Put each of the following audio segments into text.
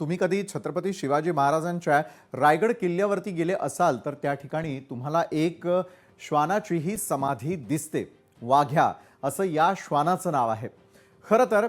तुम्ही कधी छत्रपती शिवाजी महाराजांच्या रायगड किल्ल्यावरती गेले असाल तर त्या ठिकाणी तुम्हाला एक श्वानाचीही समाधी दिसते. वाघ्या असं या श्वानाचं नाव आहे. खरं तर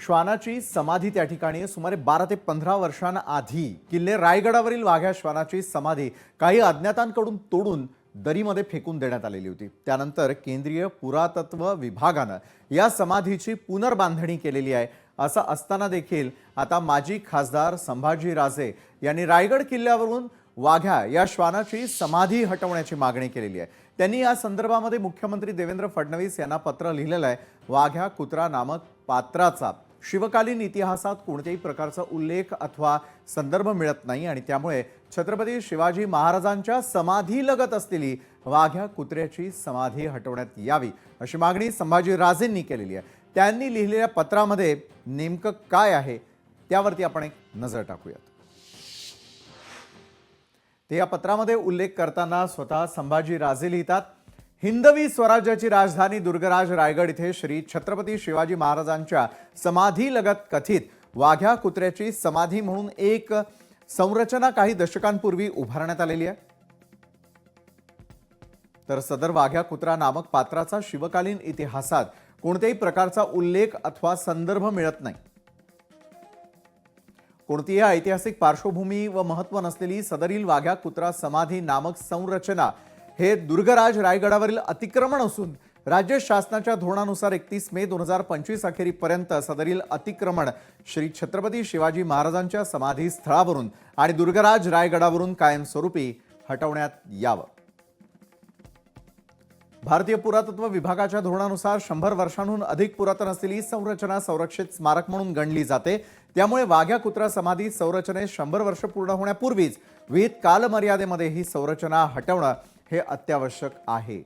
श्वानाची समाधी त्या ठिकाणी सुमारे बारा ते पंधरा वर्षांआधी किल्ले रायगडावरील वाघ्या श्वानाची समाधी काही अज्ञातांकडून तोडून दरीमध्ये फेकून देण्यात आलेली होती. त्यानंतर केंद्रीय पुरातत्व विभागानं या समाधीची पुनर्बांधणी केलेली आहे. असं असताना देखील आता माजी खासदार संभाजी राजे यांनी रायगड किल्ल्यावरून वाघ्या या श्वानाची समाधी हटवण्याची मागणी केलेली आहे. त्यांनी या संदर्भामध्ये मुख्यमंत्री देवेंद्र फडणवीस यांना पत्र लिहिलेलं आहे. वाघ्या कुत्रा नामक पात्राचा शिवकालीन इतिहासात कोणत्याही प्रकारचा उल्लेख अथवा संदर्भ मिळत नाही आणि त्यामुळे छत्रपती शिवाजी महाराजांच्या समाधीलगत असलेली वाघ्या कुत्र्याची समाधी हटवण्यात यावी अशी मागणी संभाजी राजेंनी केलेली आहे. त्यांनी लिहिलेल्या पत्रामध्ये नेमकं काय आहे त्यावरती आपण एक नजर टाकूयात. ते या पत्रामध्ये उल्लेख करताना स्वतः संभाजी राजे लिहितात हिंदवी स्वराज्याची राजधानी दुर्गराज रायगड इथे श्री छत्रपती शिवाजी महाराजांच्या समाधीलगत कथित वाघ्या कुत्र्याची समाधी म्हणून एक संरचना काही दशकांपूर्वी उभारण्यात आलेली आहे. तर सदर वाघ्या कुत्रा नामक पात्राचा शिवकालीन इतिहासात कोणत्याही प्रकारचा उल्लेख अथवा संदर्भ मिळत नाही. कोणतीही ऐतिहासिक पार्श्वभूमी व महत्त्व नसलेली सदरील वाघ्या कुत्रा समाधी नामक संरचना हे दुर्गराज रायगडावरील अतिक्रमण असून राज्य शासनाच्या धोरणानुसार एकतीस मे दोन हजार पंचवीस अखेरीपर्यंत सदरील अतिक्रमण श्री छत्रपती शिवाजी महाराजांच्या समाधी स्थळावरून आणि दुर्गराज रायगडावरून कायमस्वरूपी हटवण्यात यावं. भारतीय पुरातत्व विभागाच्या धोरणानुसार शंभर वर्षांहून अधिक पुरातन असलेली संरचना संरक्षित स्मारक म्हणून गणली जाते. त्यामुळे वाघ्या कुत्रा समाधी संरचनेत शंभर वर्ष पूर्ण होण्यापूर्वीच विहित कालमर्यादेमध्ये ही संरचना हटवणं हे अत्यावश्यक आहे.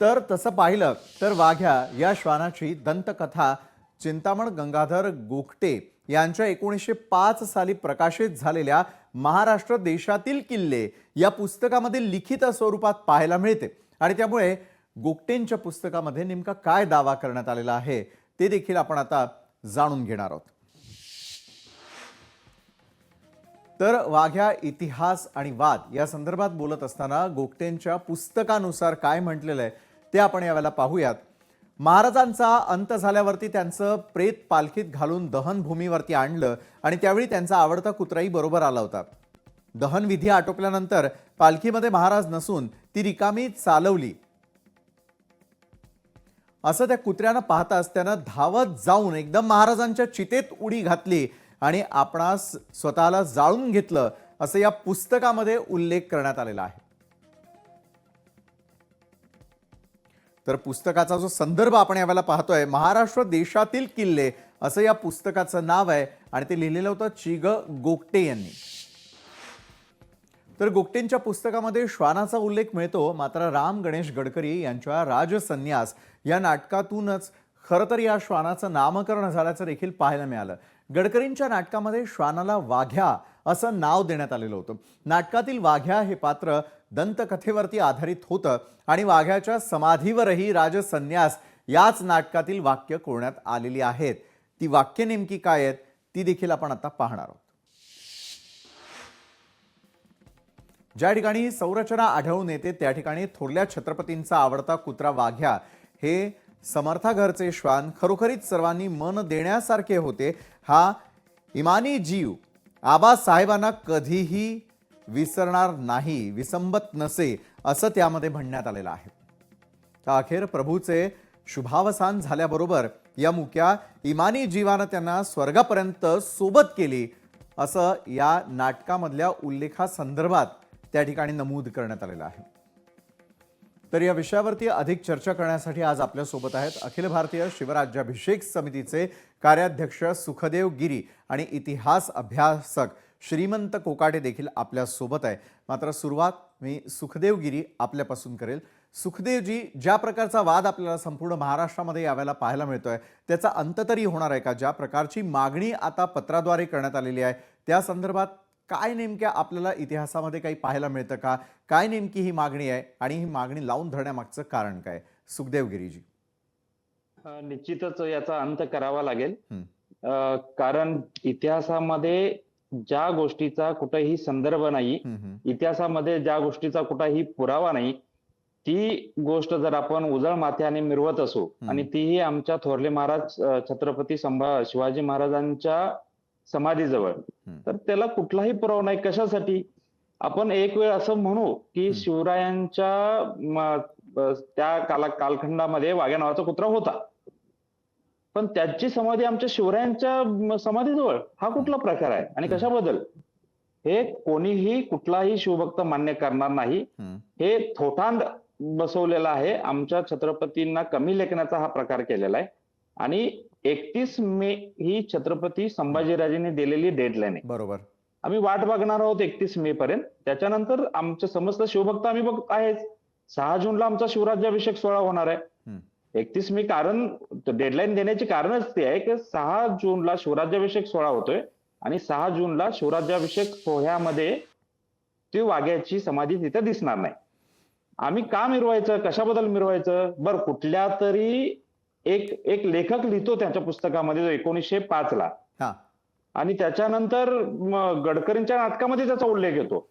तर तसं पाहिलं तर वाघ्या या श्वानाची दंतकथा चिंतामण गंगाधर गोखटे यांच्या एकोणीसशे पाच साली प्रकाशित झालेल्या महाराष्ट्र देशातील किल्ले या पुस्तकामध्ये लिखित स्वरूपात पाहायला मिळते. आणि त्यामुळे गोगटेंच्या पुस्तकामध्ये नेमका काय दावा करण्यात आलेला आहे ते देखील आपण आता जाणून घेणार आहोत. तर वाघ्या इतिहास आणि वाद या संदर्भात बोलत असताना गोगटेंच्या पुस्तकानुसार काय म्हटलेलं आहे ते आपण यावेळेला पाहूयात. महाराजांचा अंत झाल्यावरती त्यांचं प्रेत पालखीत घालून दहन भूमीवरती आणलं आणि त्यावेळी त्यांचा आवडता कुत्राही बरोबर आला होता. दहनविधी आटोपल्यानंतर पालखीमध्ये महाराज नसून ती रिकामी चालवली. असं त्या कुत्र्यानं पाहताच त्यानं धावत जाऊन एकदम महाराजांच्या चितेत उडी घातली. आणि आपणास स्वतःला जाळून घेतलं असं या पुस्तकामध्ये उल्लेख करण्यात आलेला आहे. तर पुस्तकाचा जो संदर्भ आपण यावेळेला पाहतोय महाराष्ट्र देशातील किल्ले असं या पुस्तकाचं नाव आहे आणि ते लिहिलेलं होतं चिग गोगटे यांनी. तर गोगटेंच्या पुस्तकामध्ये श्वानाचा उल्लेख मिळतो मात्र राम गणेश गडकरी यांच्या राजसन्यास या नाटकातूनच खरं तर या श्वानाचं नामकरण झाल्याचं देखील पाहायला मिळालं. गडकरींच्या नाटकामध्ये श्वानाला वाघ्या असं नाव देण्यात आलेलं होतं. नाटकातील वाघ्या हे पात्र दंतकथेवरती आधारित होतं आणि वाघ्याच्या समाधीवरही राजसन्यास याच नाटकातील वाक्य कोरण्यात आलेली आहेत. ती वाक्य नेमकी काय आहेत ती देखील आपण आता पाहणार आहोत. ज्या ठिकाणी संरचना आढळून येते त्या ठिकाणी थोरल्या छत्रपतींचा आवडता कुत्रा वाघ्या हे समर्था घरचे श्वान खरोखरीच सर्वांनी मन देण्यासारखे होते हा इमानी जीव आबासाहेबांना कधीही विसरणार नाही विसंबत नसे असं त्यामध्ये म्हणण्यात आलेलं आहे. अखेर प्रभूचे शुभावसान झाल्याबरोबर या मुक्या इमानी जीवानं त्यांना स्वर्गापर्यंत सोबत केली असं या नाटकामधल्या उल्लेखासंदर्भात त्या ठिकाणी नमूद करण्यात आलेलं आहे. तर या विषयावरती अधिक चर्चा करण्यासाठी आज आपल्यासोबत आहेत अखिल भारतीय शिवराज्याभिषेक समितीचे कार्याध्यक्ष सुखदेव गिरी आणि इतिहास अभ्यासक श्रीमंत कोकाटे देखील आपल्यासोबत आहे. मात्र सुरुवात मी सुखदेव गिरी आपल्यापासून करेल. सुखदेवजी ज्या प्रकारचा वाद आपल्याला संपूर्ण महाराष्ट्रामध्ये यावेळेला पाहायला मिळतोय त्याचा अंत तरी होणार आहे का? ज्या प्रकारची मागणी आता पत्राद्वारे करण्यात आलेली आहे त्या संदर्भात काय नेमक्या आपल्याला इतिहासामध्ये काही पाहायला मिळतं का? काय नेमकी ही मागणी आहे? आणि ही मागणी लावून धरण्यामागचं कारण काय? सुखदेव गिरीजी. निश्चितच याचा अंत करावा लागेल. कारण इतिहासामध्ये ज्या गोष्टीचा कुठेही संदर्भ नाही. इतिहासामध्ये ज्या गोष्टीचा कुठलाही पुरावा नाही ती गोष्ट जर आपण उजळ माथ्याने मिरवत असू. आणि तीही आमच्या थोरले महाराज छत्रपती संभा शिवाजी महाराजांच्या समाधीजवळ. तर त्याला कुठलाही पुरावा नाही. कशासाठी? आपण एक वेळ असं म्हणू की. शिवरायांच्या त्या काला कालखंडामध्ये वाघ्या नावाचा कुत्रा होता. पण त्याची समाधी आमच्या शिवरायांच्या समाधीजवळ. हा कुठला प्रकार आहे? आणि. कशाबद्दल? हे कोणीही कुठलाही शिवभक्त मान्य करणार नाही. हे थोटांड बसवलेला आहे. आमच्या छत्रपतींना कमी लेखनाचा हा प्रकार केलेला आहे. आणि एकतीस मे ही छत्रपती संभाजीराजेंनी दिलेली डेडलाईन आहे. बरोबर. आम्ही वाट बघणार आहोत एकतीस मे पर्यंत. त्याच्यानंतर आमचे समस्त शिवभक्त आम्ही बघ आहेच. सहा जूनला आमचा शिवराज्याभिषेक सोहळा होणार आहे. एकतीस मे कारण डेडलाईन देण्याचे कारणच ते आहे की सहा जूनला शिवराज्याभिषेक सोहळा होतोय आणि सहा जूनला शिवराज्याभिषेक सोहळ्यामध्ये ती वाघ्याची समाधी तिथे दिसणार नाही. आम्ही का मिरवायचं? कशाबद्दल मिरवायचं? बर कुठल्या तरी एक एक लेखक लिहितो त्याच्या पुस्तकामध्ये जो एकोणीसशे पाच ला. हा. आणि त्याच्यानंतर गडकरींच्या नाटकामध्ये त्याचा उल्लेख येतो.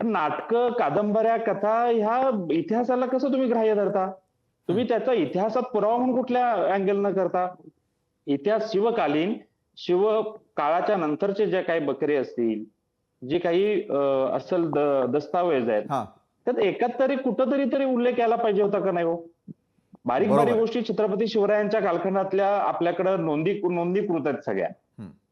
नाटकं कादंबऱ्या कथा ह्या इतिहासाला कसं तुम्ही ग्राह्य धरता? तुम्ही त्याचा इतिहासात पुरावा म्हणून कुठल्या अँगल न करता? इतिहास शिवकालीन शिव काळाच्या नंतरचे जे काही बकरे असतील जे काही अ, अस्सल द- दस्तावेज आहेत त्यात एकात तरी कुठंतरी तरी उल्लेख यायला पाहिजे होता का नाही हो? बारीक. बारीक गोष्टी छत्रपती शिवरायांच्या कालखंडातल्या आपल्याकडे नोंदी नोंदीकृत आहेत सगळ्या.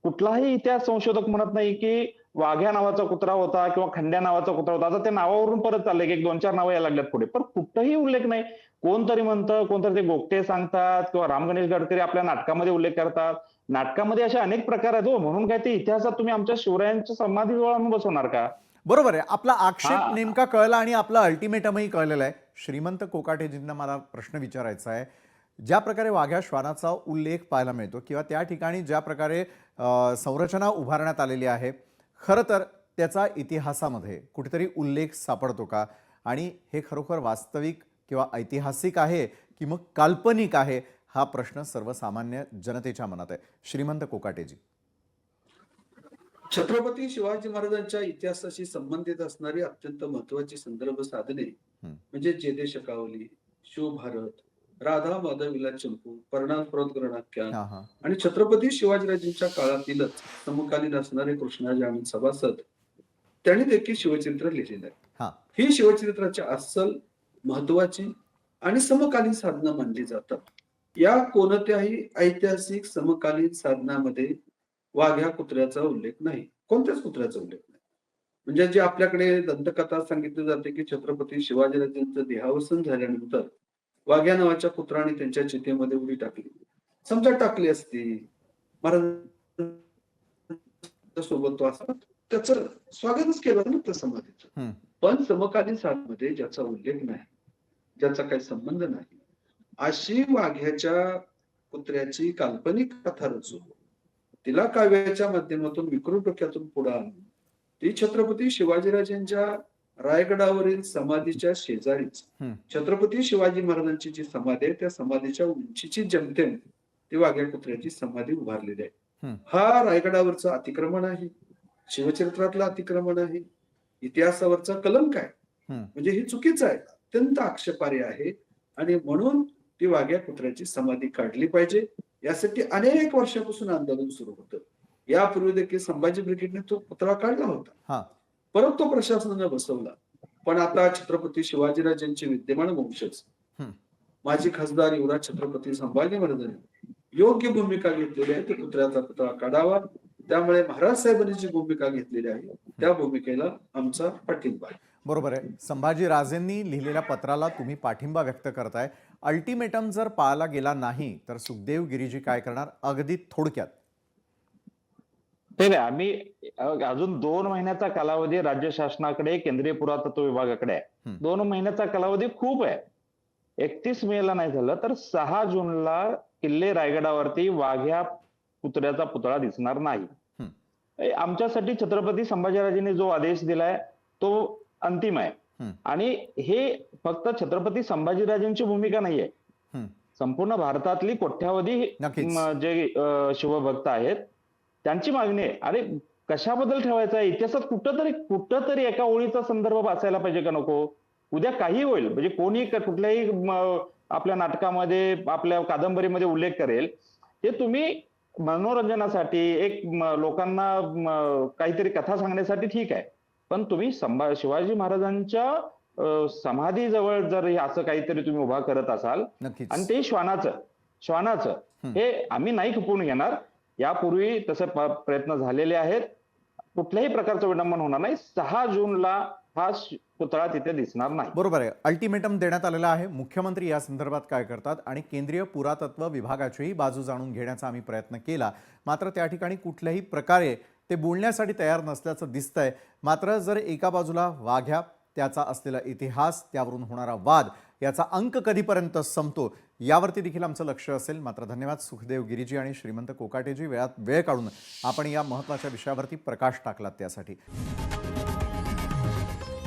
कुठलाही इतिहास संशोधक म्हणत नाही की वाघ्या नावाचा कुत्रा होता किंवा खंड्या नावाचा कुत्रा होता. आता त्या नावावरून परत चाललंय की एक दोन चार नावं यायला लागल्यात पुढे. पण कुठंही उल्लेख नाही. कोणतरी म्हणतं कोणतरी ते गोगटे सांगतात किंवा राम गणेश गडकरी आपल्या नाटकामध्ये उल्लेख करतात. नाटकामध्ये असे अनेक प्रकार आहेत हो. म्हणून काय ते इतिहासात तुम्ही आमच्या शिवरायांच्या समाधीजवळ आणून बसवणार का? बरोबर आहे. आपला आक्षेप. नेमका कळला आणि आपला अल्टिमेटमही कळलेला आहे. श्रीमंत कोकाटेजींना मला प्रश्न विचारायचा आहे. ज्या प्रकारे वाघ्या श्वानाचा उल्लेख पाहायला मिळतो किंवा त्या ठिकाणी ज्या प्रकारे संरचना उभारण्यात आलेली आहे खरं तर त्याचा इतिहासामध्ये कुठेतरी उल्लेख सापडतो का? आणि हे खरोखर वास्तविक किंवा ऐतिहासिक आहे की मग काल्पनिक आहे? हा प्रश्न सर्वसामान्य जनतेच्या मनात आहे. श्रीमंत कोकाटेजी. छत्रपती शिवाजी महाराजांच्या इतिहासाशी संबंधित असणारी अत्यंत महत्वाची संदर्भ साधने. म्हणजे जेदे शकावली शिवभारत राधा माधव विलास चंपू परिणाम प्रोद्गरणाख्यान हा आणि छत्रपती शिवाजीराजांच्या काळातीलच समकालीन असणारे कृष्णाजी आनंद सभासद त्यांनी देखील शिवचरित्र लिहिलेलं हा. आहे ही शिवचरित्राची अस्सल महत्वाची आणि समकालीन साधनं मानली जातात या कोणत्याही ऐतिहासिक समकालीन साधनामध्ये वाघ्या कुत्र्याचा उल्लेख नाही. कोणत्याच कुत्र्याचा उल्लेख नाही. म्हणजे जे आपल्याकडे दंतकथा सांगितली जाते की छत्रपती शिवाजीराजांचं देहावसन झाल्यानंतर वाघ्या नावाच्या कुत्राने त्यांच्या चितेमध्ये उडी टाकली. समजा टाकली असती. महाराज सोबत तो असा त्याचं स्वागतच केलं ना त्या समाधीचं. पण समकालीन साधमध्ये ज्याचा उल्लेख नाही ज्याचा काही संबंध नाही अशी वाघ्याच्या कुत्र्याची काल्पनिक कथा रचून तिला काव्याच्या माध्यमातून विकृत डोक्यातून पुढे आणून ती छत्रपती शिवाजीराजांच्या रायगडावरील समाधीच्या शेजारीच. छत्रपती शिवाजी महाराजांची जी समाधी आहे त्या समाधीच्या उंचीची जमतेम ती वाघ्या कुत्र्याची समाधी उभारलेली आहे. हा रायगडावरचं अतिक्रमण आहे. शिवचरित्रातलं अतिक्रमण आहे. इतिहासावरचा कलंक आहे. म्हणजे हे चुकीचं आहे. अत्यंत आक्षेपार्ह आहे. आणि म्हणून ती वाघ्या कुत्र्याची समाधी काढली पाहिजे. यासाठी अनेक वर्षापासून आंदोलन सुरू होतं. यापूर्वी देखील संभाजी ब्रिगेडने तो पुतळा काढला हा. होता परत तो प्रशासनाने बसवला. पण आता छत्रपती शिवाजीराजांचे विद्यमान वंशज. माजी खासदार युवराज छत्रपती संभाजी महाराजांनी योग्य भूमिका घेतलेली आहे. की कुत्र्याचा पुतळा काढावा. त्यामुळे महाराज साहेबांनी जी भूमिका घेतलेली आहे त्या भूमिकेला आमचा पाठिंबा आहे. बरोबर आहे. संभाजी राजेंनी लिहिलेल्या पत्राला तुम्ही पाठिंबा व्यक्त करताय. अल्टिमेटम जर पाळला गेला नाही तर सुखदेव गिरीजी काय करणार? अगदी थोडक्यात. नाही आम्ही अजून दोन महिन्याचा कालावधी राज्य शासनाकडे केंद्रीय पुरातत्व विभागाकडे आहे. दोन महिन्याचा कालावधी खूप आहे. एकतीस मे ला नाही झालं तर सहा जूनला किल्ले रायगडावरती वाघ्या पुतळ्याचा पुतळा दिसणार नाही. आमच्यासाठी छत्रपती संभाजीराजांनी जो आदेश दिलाय तो अंतिम आहे. आणि हे फक्त छत्रपती संभाजीराजांची भूमिका नाहीये. संपूर्ण भारतातली. म, जे शिवभक्त आहेत त्यांची मागणी आहे. अरे कशाबद्दल ठेवायचं आहे? इतिहासात कुठंतरी कुठंतरी एका ओळीचा संदर्भ असायला पाहिजे का नको? उद्या काही होईल. म्हणजे कोणी कुठल्याही आपल्या नाटकामध्ये आपल्या कादंबरीमध्ये उल्लेख करेल. ते तुम्ही मनोरंजनासाठी एक लोकांना काहीतरी कथा सांगण्यासाठी ठीक आहे. पण तुम्ही संभा शिवाजी महाराजांच्या अ, समाधीजवळ जर असं काहीतरी तुम्ही उभा करत असाल नक्कीच. आणि ते श्वानाचं श्वानाचं हं. आम्ही नाही खपवून घेणार. यापूर्वी तसे प्रयत्न झालेले आहेत. कुठल्याही प्रकारचं विडंबन होणार नाही. सहा जूनला हा पुतळा तिथे दिसणार नाही. बरोबर आहे. अल्टिमेटम देण्यात आलेला आहे. मुख्यमंत्री या संदर्भात काय करतात आणि केंद्रीय पुरातत्व विभागाचीही बाजू जाणून घेण्याचा आम्ही प्रयत्न केला. मात्र त्या ठिकाणी कुठल्याही प्रकारे ते बोलण्यासाठी तयार नसल्याचं दिसतंय. मात्र जर एका बाजूला वाघ्या त्याचा असलेला इतिहास त्यावरून होणारा वाद याचा अंक कधीपर्यंत संपतो यावरती देखील आमचं लक्ष असेल. मात्र धन्यवाद सुखदेव गिरीजी आणि श्रीमंत कोकाटेजी. वेळात वेळ काढून आपण या महत्त्वाच्या विषयावरती प्रकाश टाकलात त्यासाठी.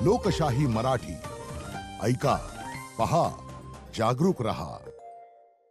लोकशाही मराठी. ऐका पहा जागरूक रहा.